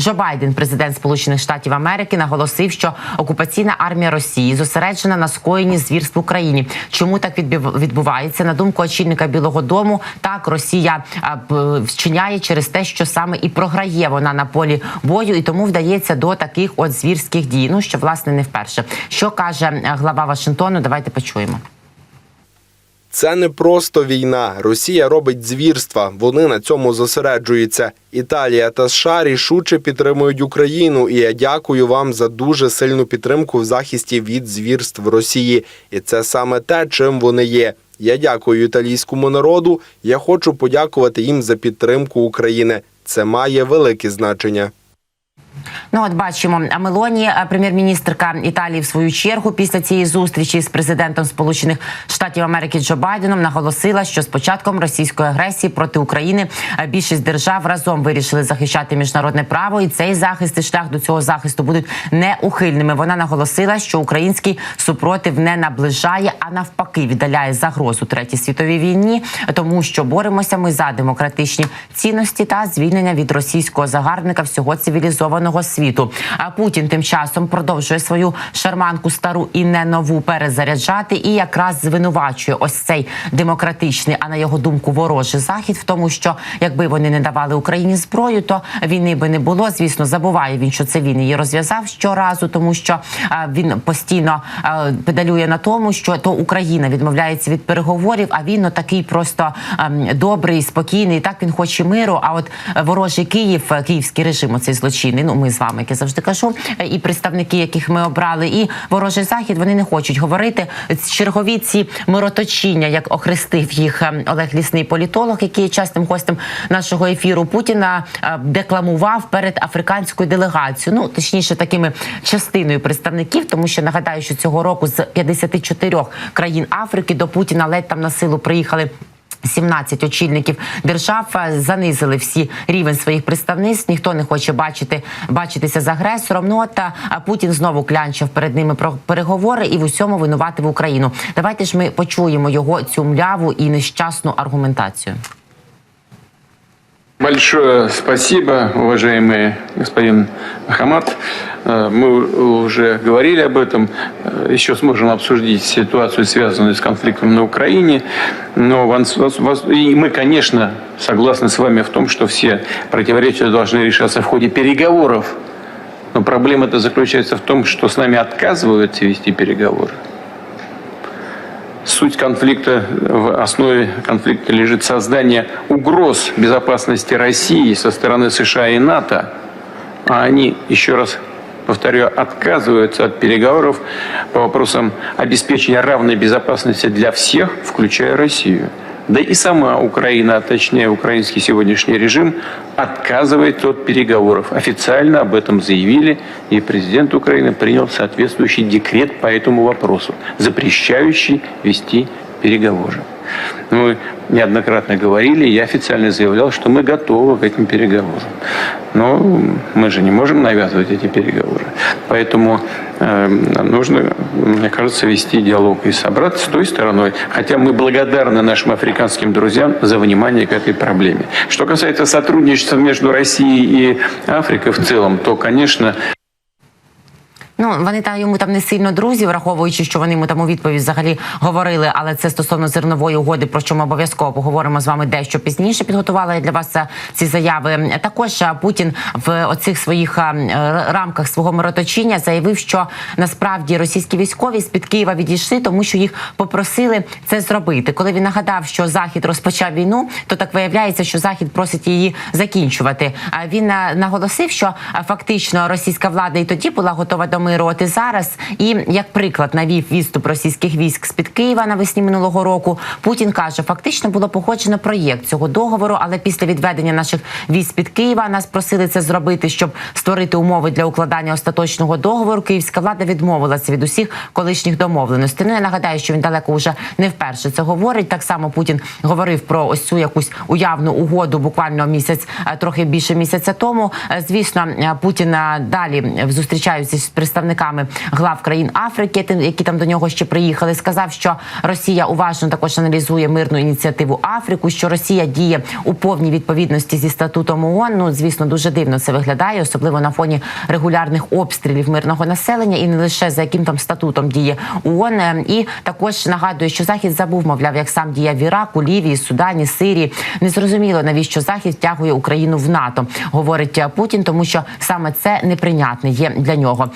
Джо Байден, президент Сполучених Штатів Америки, наголосив, що окупаційна армія Росії зосереджена на скоєнні звірств в Україні. Чому так відбувається? На думку очільника Білого Дому, так Росія вчиняє через те, що саме і програє вона на полі бою, і тому вдається до таких от звірських дій. Ну що власне не вперше. Що каже е, глава Вашингтону? Давайте почуємо. Це не просто війна. Росія робить звірства. Вони на цьому зосереджуються. Італія та США рішуче підтримують Україну. І я дякую вам за дуже сильну підтримку в захисті від звірств Росії. І це саме те, чим вони є. Я дякую італійському народу. Я хочу подякувати їм за підтримку України. Це має велике значення. Ну, от бачимо, а Мелоні, е, прем'єр-міністрка Італії, в свою чергу, після цієї зустрічі з президентом Сполучених Штатів Америки Джо Байденом наголосила, що з початком російської агресії проти України е, більшість держав разом вирішили захищати міжнародне право, і цей захист і шлях до цього захисту будуть неухильними. Вона наголосила, що український супротив не наближає, а навпаки, віддаляє загрозу третій світовій війні, тому що боремося ми за демократичні цінності та звільнення від російського загарбника всього цивілізованого світу. А Путін тим часом продовжує свою шарманку стару і не нову перезаряджати, і якраз звинувачує ось цей демократичний, а на його думку, ворожий захід в тому, що якби вони не давали Україні зброю, то війни би не було. Звісно, забуває він, що це він її розв'язав щоразу, тому що він постійно педалює на тому, що то Україна відмовляється від переговорів. А він ну, такий просто ем, добрий, спокійний. Так він хоче миру. А от е, ворожий Київ, е, київський режим, оцей злочинний. Ну ми з вами, як я завжди кажу, і представники, яких ми обрали, і ворожий захід, вони не хочуть говорити. Чергові ці мироточіння, як охрестив їх ем, Олег Лісний політолог, який є частим гостем нашого ефіру. Путіна е, декламував перед африканською делегацією. Ну точніше, такими частиною представників, тому що нагадаю, що цього року з 54 країн Африки до Путіна ледь там на силу приїхали. 17 очільників держав е, занизили всі рівень своїх представництв. Ніхто не хоче бачити бачитися з агресором. Ну от а Путін знову клянчив перед ними про переговори і в усьому винуватив Україну. Давайте ж ми почуємо його цю мляву і нещасну аргументацію. Большое спасибо, уважаемый господин Ахмад. Э, Мы уже говорили об этом. Э, Еще сможем обсудить ситуацию, связанную с конфликтом на Украине. Но и мы, конечно, согласны с вами в том, что все противоречия должны решаться в ходе переговоров. Но проблема-то заключается в том, что с нами отказываются вести переговоры. Суть конфликта, в основе конфликта лежит создание угроз безопасности России со стороны США и НАТО. А они, еще раз повторю, отказываются от переговоров по вопросам обеспечения равной безопасности для всех, включая Россию. Да и сама Украина, а точнее украинский сегодняшний режим, отказывается от переговоров. Официально об этом заявили, и президент Украины принял соответствующий декрет по этому вопросу, запрещающий вести переговоры. Мы неоднократно говорили, я официально заявлял, что мы готовы к этим переговорам. Но мы же не можем навязывать эти переговоры. Поэтому э, нужно, мне кажется, вести диалог и собраться с той стороной. Хотя мы благодарны нашим африканским друзьям за внимание к этой проблеме. Что касается сотрудничества между Россией и Африкой в целом, то, конечно, Ну вони там йому там не сильно друзі, враховуючи, що вони йому там у відповідь взагалі говорили. Але це стосовно зернової угоди, про що ми обов'язково поговоримо з вами дещо пізніше. Підготувала я для вас ці заяви. Також Путін в оцих своїх рамках свого мироточіння заявив, що насправді російські військові з під Києва відійшли, тому що їх попросили це зробити. Коли він нагадав, що захід розпочав війну, то так виявляється, що захід просить її закінчувати. А він наголосив, що фактично російська влада і тоді була готова до миру, от і зараз. І як приклад навів відступ російських військ з під Києва навесні минулого року. Путін каже, фактично було погоджено проєкт цього договору, але після відведення наших військ під Києва нас просили це зробити, щоб створити умови для укладання остаточного договору. Київська влада відмовилася від усіх колишніх домовленостей. Ну я нагадаю, що він далеко вже не вперше це говорить. Так само Путін говорив про ось цю якусь уявну угоду буквально місяць, е, трохи більше місяця тому. Е, Звісно, е, Путін далі зустрічаючись з представниками представниками глав країн Африки, які там до нього ще приїхали. Сказав, що Росія уважно також аналізує мирну ініціативу Африку, що Росія діє у повній відповідності зі статутом ООН. Ну звісно, дуже дивно це виглядає, особливо на фоні регулярних обстрілів мирного населення, і не лише за яким там статутом діє ООН. І також нагадує, що захід забув, мовляв, як сам діяв в Іраку, Лівії, Судані, Сирії. Незрозуміло, навіщо захід втягує Україну в НАТО, говорить Путін, тому що саме це неприйнятне є для нього.